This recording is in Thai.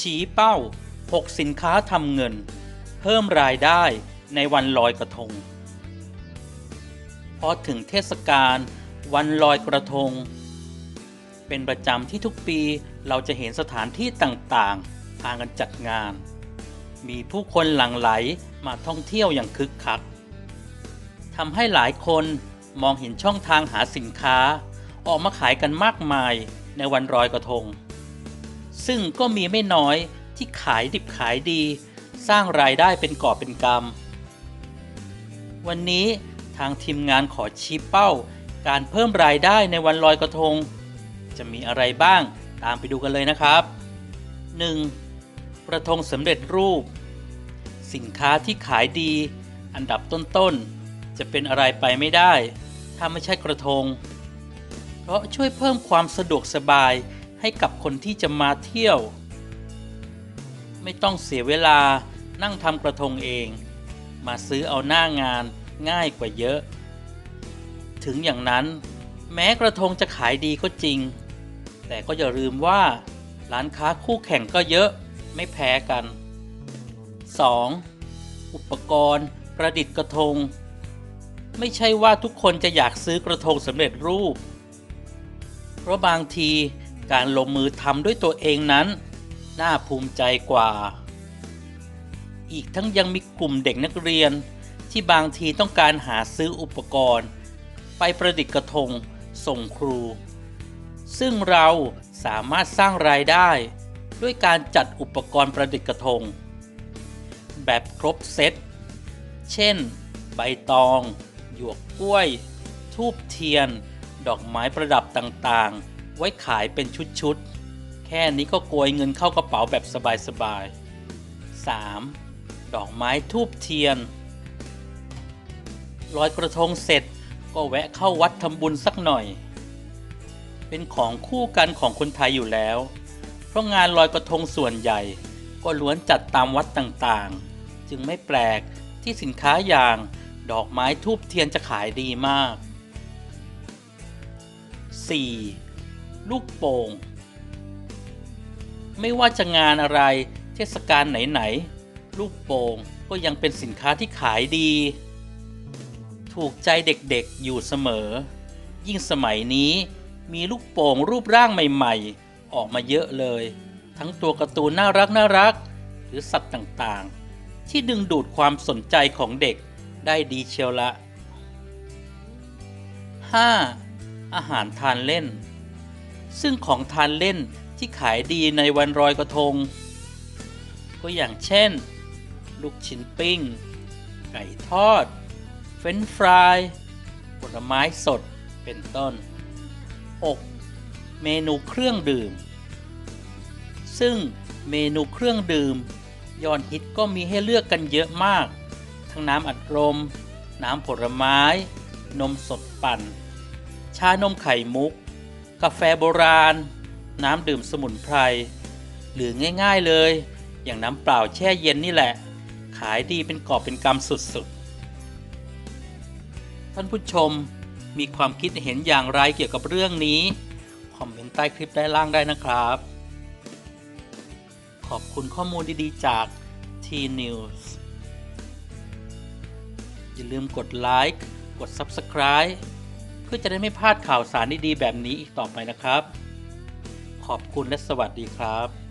ชี้เป้า 6 สินค้าทำเงิน เพิ่มรายได้ในวันลอยกระทง พอถึงเทศกาลวันลอยกระทง เป็นประจำที่ทุกปีเราจะเห็นสถานที่ต่างๆพากันจัดงาน มีผู้คนหลั่งไหลมาท่องเที่ยวอย่างคึกคักทำให้หลายคนมองเห็นช่องทางหาสินค้า ออกมาขายกันมากมายในวันลอยกระทง ซึ่งก็มีไม่น้อยที่ขายดิบขายดี สร้างรายได้เป็นกอบเป็นกำ วันนี้ทางทีมงานขอชี้เป้า การเพิ่มรายได้ในวันลอยกระทง จะมีอะไรบ้างตามไปดูกันเลยนะครับ 1. กระทงสำเร็จรูป สินค้าที่ขายดี อันดับต้นๆ จะเป็นอะไรไปไม่ได้ ถ้าไม่ใช่กระทง เพราะช่วยเพิ่มความสะดวกสบาย ให้กับคนที่จะมาเที่ยว ไม่ต้องเสียเวลานั่งทำกระทงเอง มาซื้อเอาหน้างานง่ายกว่าเยอะ ถึงอย่างนั้น แม้กระทงจะขายดีก็จริง แต่ก็อย่าลืมว่า ร้านค้าคู่แข่งก็เยอะไม่แพ้กัน 2. อุปกรณ์ประดิษฐ์กระทง ไม่ใช่ว่าทุกคนจะอยากซื้อกระทงสำเร็จรูป เพราะบางที การลงมือทำด้วยตัวเองนั้น น่าภูมิใจกว่า อีกทั้งยังมีกลุ่มเด็กนักเรียนที่บางทีต้องการหาซื้ออุปกรณ์ ไปประดิษฐ์กระทงส่งครู ซึ่งเราสามารถสร้างรายได้ ด้วยการจัดอุปกรณ์ประดิษฐ์กระทง แบบครบเซต เช่น ใบตอง หยวกกล้วย ทูบเทียน ดอกไม้ประดับต่างๆ ไว้ขายเป็นชุดๆ แค่นี้ก็โกยเงินเข้ากระเป๋าแบบสบายๆ 3. ดอกไม้ทูบเทียน ลอยกระทงเสร็จก็แวะเข้าวัดทำบุญสักหน่อย เป็นของคู่กันของคนไทยอยู่แล้ว เพราะงานลอยกระทงส่วนใหญ่ ก็ล้วนจัดตามวัดต่างๆ จึงไม่แปลกที่สินค้าอย่างดอกไม้ทูบเทียนจะขายดีมาก 4. ลูกโป่ง ไม่ว่าจะงานอะไร เทศกาลไหนๆ ลูกโป่งก็ยังเป็นสินค้าที่ขายดี ถูกใจเด็กๆอยู่เสมอ ยิ่งสมัยนี้มีลูกโป่งรูปร่างใหม่ๆ ออกมาเยอะเลย ทั้งตัวการ์ตูนน่ารักน่ารัก หรือสัตว์ต่างๆ ที่ดึงดูดความสนใจของเด็กได้ดีเชียวละ 5. อาหารทานเล่น ซึ่งของทานเล่นที่ขายดีในวันรอยกระทง ก็อย่างเช่น ลูกชิ้นปิ้ง ไก่ทอด เฟรนฟราย ผลไม้สดเป็นต้น 6. เมนูเครื่องดื่ม ซึ่งเมนูเครื่องดื่ม ยอดฮิตก็มีให้เลือกกันเยอะมาก ทั้งน้ำอัดลม น้ำผลไม้ นมสดปั่น ชานมไข่มุก กาแฟโบราณ น้ำดื่มสมุนไพร หรือง่ายๆเลย อย่างน้ำเปล่าแช่เย็นนี่แหละ ขายดีเป็นกอบเป็นกำสุดๆ ท่านผู้ชมมีความคิดเห็นอย่างไรเกี่ยวกับเรื่องนี้ คอมเมนต์ใต้คลิปด้านล่างได้นะครับ ขอบคุณข้อมูลดีๆจาก T News อย่าลืมกดไลค์ กด Subscribe เพื่อจะได้ไม่พลาดข่าวสารดีๆแบบนี้อีกต่อไปนะครับ ขอบคุณและสวัสดีครับ